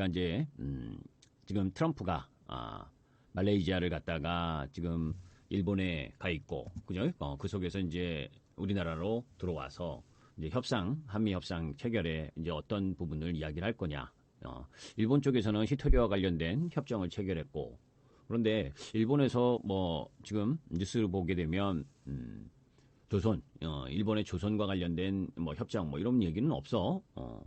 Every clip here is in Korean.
그러니까 이제 음, 지금 트럼프가 아, 말레이시아를 갔다가 지금 일본에 가 있고 그죠? 어, 그 속에서 이제 우리나라로 들어와서 이제 협상 한미 협상 체결에 이제 어떤 부분을 이야기를 할 거냐. 어, 일본 쪽에서는 히토리와 관련된 협정을 체결했고 그런데 일본에서 뭐 지금 뉴스를 보게 되면 음, 조선, 어, 일본의 조선과 관련된 뭐 협정 뭐 이런 얘기는 없어. 어,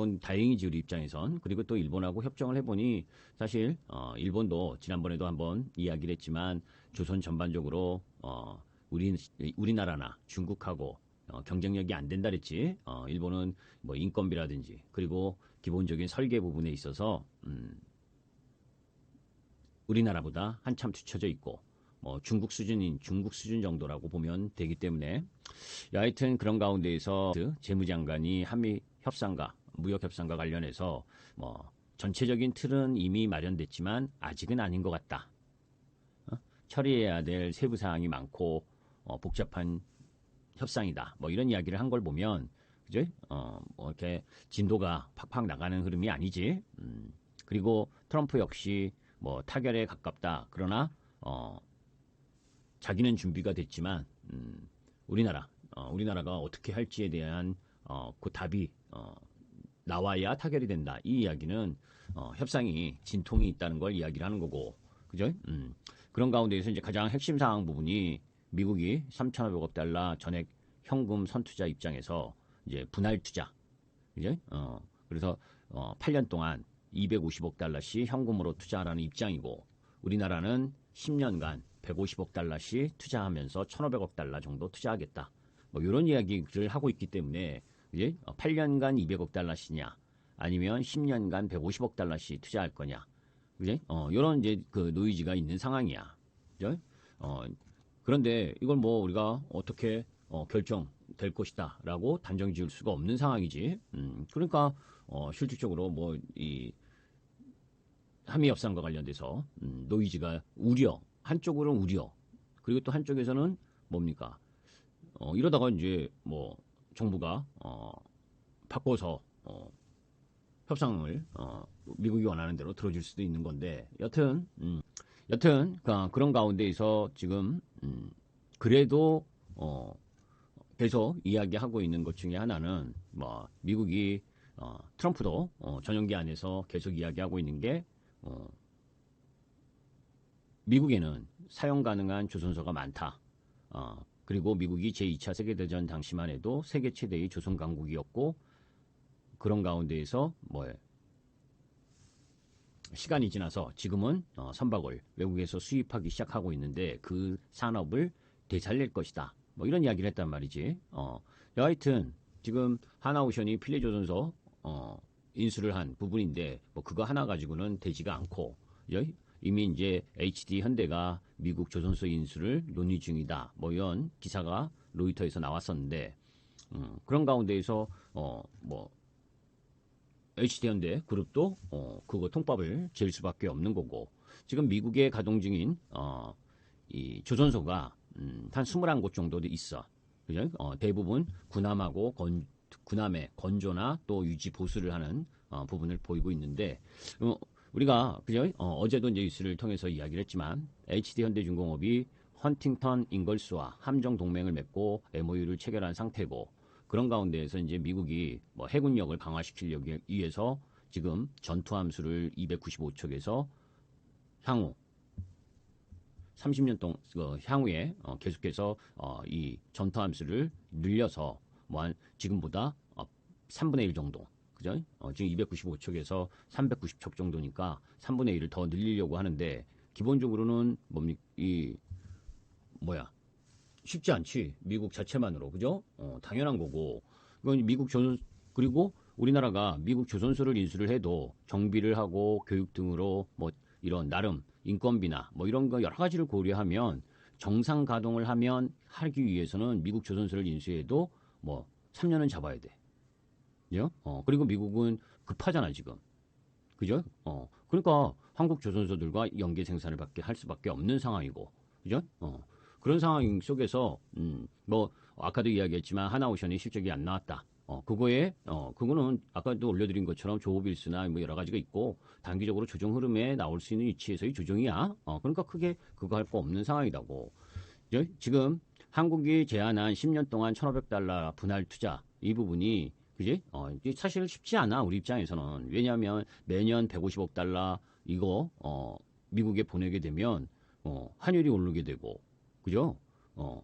그건 다행이지 우리 입장에선. 그리고 또 일본하고 협정을 해보니 사실 어, 일본도 지난번에도 한번 이야기를 했지만 조선 전반적으로 어, 우리 우리나라나 중국하고 어, 경쟁력이 안 된다 그랬지. 어, 일본은 뭐 인건비라든지 그리고 기본적인 설계 부분에 있어서 음, 우리나라보다 한참 뒤쳐져 있고 뭐 중국 수준인 중국 수준 정도라고 보면 되기 때문에 여하튼 그런 가운데에서 재무장관이 한미 협상과 무역 협상과 관련해서 뭐 전체적인 틀은 이미 마련됐지만 아직은 아닌 것 같다. 어? 처리해야 될 세부 사항이 많고 어, 복잡한 협상이다. 뭐 이런 이야기를 한 걸 보면 그죠? 어, 뭐 이렇게 진도가 팍팍 나가는 흐름이 아니지. 음, 그리고 트럼프 역시 뭐 타결에 가깝다. 그러나 어, 자기는 준비가 됐지만 음, 우리나라 어, 우리나라가 어떻게 할지에 대한 어, 그 답이 어, 나와야 타결이 된다. 이 이야기는 어, 협상이 진통이 있다는 걸 이야기를 하는 거고, 그죠? 음, 그런 가운데에서 이제 가장 핵심 사항 부분이 미국이 3,500억 달러 전액 현금 선투자 입장에서 이제 분할 투자, 그죠? 어, 그래서 어, 8년 동안 250억 달러씩 현금으로 투자하라는 입장이고, 우리나라는 10년간 150억 달러씩 투자하면서 1,500억 달러 정도 투자하겠다. 뭐 이런 이야기를 하고 있기 때문에 이제 8년간 200억 달러씩이냐 아니면 10년간 150억 달러씩 투자할 거냐. 그지? 어, 요런 이제 그 노이즈가 있는 상황이야. 그죠? 어, 그런데 이걸 뭐 우리가 어떻게 어, 결정될 것이다 라고 단정 지을 수가 없는 상황이지. 음, 그러니까 어, 실질적으로 뭐 이 한미 협상과 관련돼서 음, 노이즈가 우려 한쪽으로는 우려 그리고 또 한쪽에서는 뭡니까 어, 이러다가 이제 뭐 정부가 어, 바꿔서 어, 협상을 어, 미국이 원하는 대로 들어줄 수도 있는 건데 여튼 음, 여튼 그, 그런 가운데에서 지금 음, 그래도 어, 계속 이야기하고 있는 것 중에 하나는 뭐 미국이 어, 트럼프도 어, 전용기 안에서 계속 이야기하고 있는 게 어, 미국에는 사용 가능한 조선소가 많다. 어, 그리고 미국이 제2차 세계대전 당시만 해도 세계 최대의 조선 강국이었고 그런 가운데에서 뭐 시간이 지나서 지금은 어, 선박을 외국에서 수입하기 시작하고 있는데 그 산업을 되살릴 것이다. 뭐 이런 이야기를 했단 말이지. 어, 여하튼 지금 하나오션이 필레조선소 어, 인수를 한 부분인데 뭐 그거 하나 가지고는 되지가 않고 여기 이미 이제 HD 현대가 미국 조선소 인수를 논의 중이다. 뭐 이런 기사가 로이터에서 나왔었는데 음, 그런 가운데에서 어 뭐 HD 현대 그룹도 어 그거 통밥을 질 수밖에 없는 거고 지금 미국에 가동 중인 어 이 조선소가 음, 한 21곳 정도 있어. 그죠? 어, 대부분 군함하고 건, 군함의 건조나 또 유지 보수를 하는 어, 부분을 보이고 있는데 어, 우리가 그죠? 어, 제도 이제 뉴스를 통해서 이야기를 했지만 HD 현대중공업이 헌팅턴 잉걸스와 함정 동맹을 맺고 MOU를 체결한 상태고 그런 가운데에서 이제 미국이 뭐 해군력을 강화시키려기 위해서 지금 전투함수를 295척에서 향후 30년 동안 어, 향후에 어, 계속해서 어, 이 전투함수를 늘려서 뭐 한 지금보다 어, 3분의 1 정도 그죠? 어, 지금 295척에서 390척 정도니까 3분의 1을 더 늘리려고 하는데 기본적으로는 뭡니까 이 뭐야 쉽지 않지 미국 자체만으로 그죠? 어, 당연한 거고 이건 미국 조선 그리고 우리나라가 미국 조선소를 인수를 해도 정비를 하고 교육 등으로 뭐 이런 나름 인건비나 뭐 이런 거 여러 가지를 고려하면 정상 가동을 하면 하기 위해서는 미국 조선소를 인수해도 뭐 3년은 잡아야 돼. 그죠? 어, 그리고 미국은 급하잖아, 지금. 그죠? 어, 그러니까 한국 조선소들과 연계 생산을 받게 할 수밖에 없는 상황이고, 그죠? 어, 그런 상황 속에서, 음, 뭐, 아까도 이야기했지만 하나오션이 실적이 안 나왔다. 어, 그거에, 어, 그거는 아까도 올려드린 것처럼 조업일수나 뭐 여러 가지가 있고, 단기적으로 조정 흐름에 나올 수 있는 위치에서의 조정이야. 어, 그러니까 크게 그거 할 거 없는 상황이라고. 저- 지금 한국이 제안한 10년 동안 1,500달러 분할 투자, 이 부분이, 그지? 어, 사실 쉽지 않아, 우리 입장에서는. 왜냐하면 매년 150억 달러 이거, 어, 미국에 보내게 되면, 어, 환율이 오르게 되고, 그죠? 어,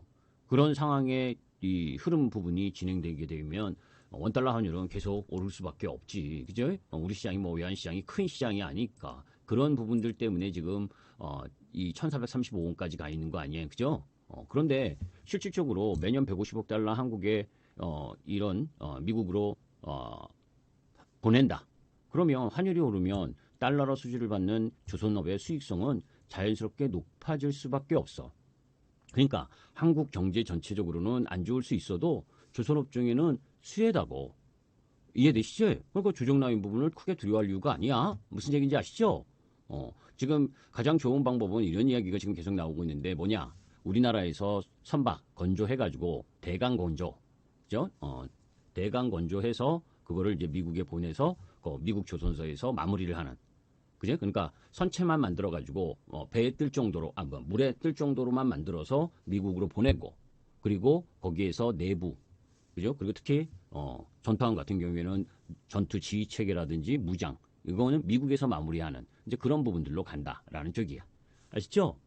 그런 상황에 이 흐름 부분이 진행되게 되면 어, 원달러 환율은 계속 오를 수밖에 없지. 그죠? 어, 우리 시장이 뭐 외환 시장이 큰 시장이 아니까. 그런 부분들 때문에 지금 어, 이 1435원까지 가 있는 거 아니에요. 그죠? 어, 그런데 실질적으로 매년 150억 달러 한국에 어, 이런 어, 미국으로 어, 보낸다. 그러면 환율이 오르면 달러로 수주를 받는 조선업의 수익성은 자연스럽게 높아질 수밖에 없어. 그러니까 한국 경제 전체적으로는 안 좋을 수 있어도 조선업종에는 수혜다고 이해되시죠? 그러니까 조정 라인 부분을 크게 두려워할 이유가 아니야. 무슨 얘기인지 아시죠? 어, 지금 가장 좋은 방법은 이런 이야기가 지금 계속 나오고 있는데 뭐냐? 우리나라에서 선박 건조해가지고 대강 건조, 그죠? 어, 대강 건조해서 그거를 이제 미국에 보내서 그 미국 조선소에서 마무리를 하는 그죠? 그러니까 선체만 만들어 가지고 어, 배에 뜰 정도로 아 뭐, 물에 뜰 정도로만 만들어서 미국으로 보냈고 그리고 거기에서 내부 그죠? 그리고 특히 어, 전투함 같은 경우에는 전투 지휘 체계라든지 무장 이거는 미국에서 마무리하는 이제 그런 부분들로 간다라는 쪽이야. 아시죠?